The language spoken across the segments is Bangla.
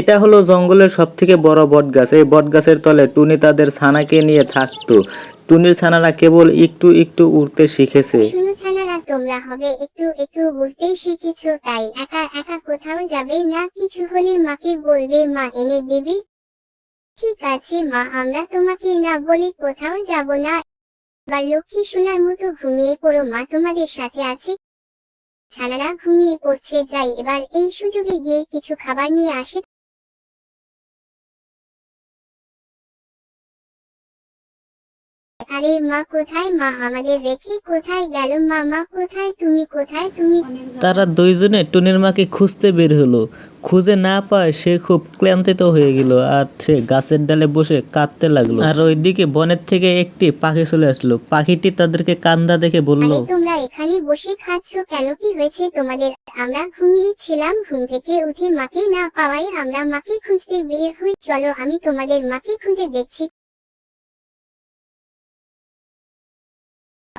এটা হলো জঙ্গলের সব থেকে বড় বটগাছ। এই বটগাছের তলে টুনি তাদের ছানাকে নিয়ে থাকতো। টুনির ছানারা কেবল একটু একটু উড়তে শিখেছে। তোমরা হবে একটু একটু শিখেছো, তাই একা একা কোথাও যাবে না, কিছু হলে মাকে বলবে, মা এনে ঠিক আছে, মা, আমরা তোমাকে না বলে কোথাও যাব না। এবার লক্ষ্মী সোনার মতো ঘুমিয়ে পড়ো, মা তোমাদের সাথে আছে? ছানারা ঘুমিয়ে পড়ছে, যাই, এবার এই সুযোগে গিয়ে কিছু খাবার নিয়ে আসে। আরে মা কোথায় মা? আমাদের রেখে কোথায় গেল মা? মা কোথায়? তুমি কোথায়? তুমি তারা দুইজনে টুনির মাকে খুঁজতে বের হলো। খুঁজে না পায় সে খুব ক্লান্তিত হয়ে গেল আর সে গাছের ডালে বসে কাঁদতে লাগল। আর ওইদিকে বনের থেকে একটি পাখি চলে আসলো। পাখিটি তাদেরকে কান্দা দেখে বলল তোমরা এখানে বসে খাচ্ছ কেন? কি হয়েছে তোমাদের? আমরা ঘুমিয়েছিলাম ঘুম থেকে উঠে মাকে না পাওয়াই আমরা মাকে খুঁজতে বের হই। চলো আমি তোমাদের মাকে খুঁজে দেখছি।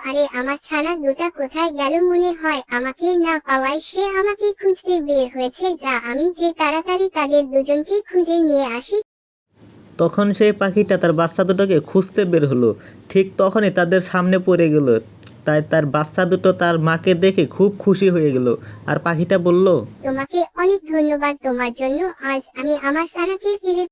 আরে আমার ছানা দুটা কোথায় গেল মনে হয় আমাকে না পাওয়ায় সে আমাকে খুঁজতে বের হয়েছে যা আমি যে তাড়াতাড়ি তাদের দুজনকে খুঁজে নিয়ে আসি। তখন সেই পাখিটা তার বাচ্চা দুটোকে খুঁজতে বের হলো। ঠিক তখনই তাদের সামনে পড়ে গেল। তাই তার বাচ্চা দুটো তার মাকে দেখে খুব খুশি হয়ে গেল। আর পাখিটা বলল তোমাকে অনেক ধন্যবাদ তোমার জন্য। আজ আমি আমার সারাকে ফিরে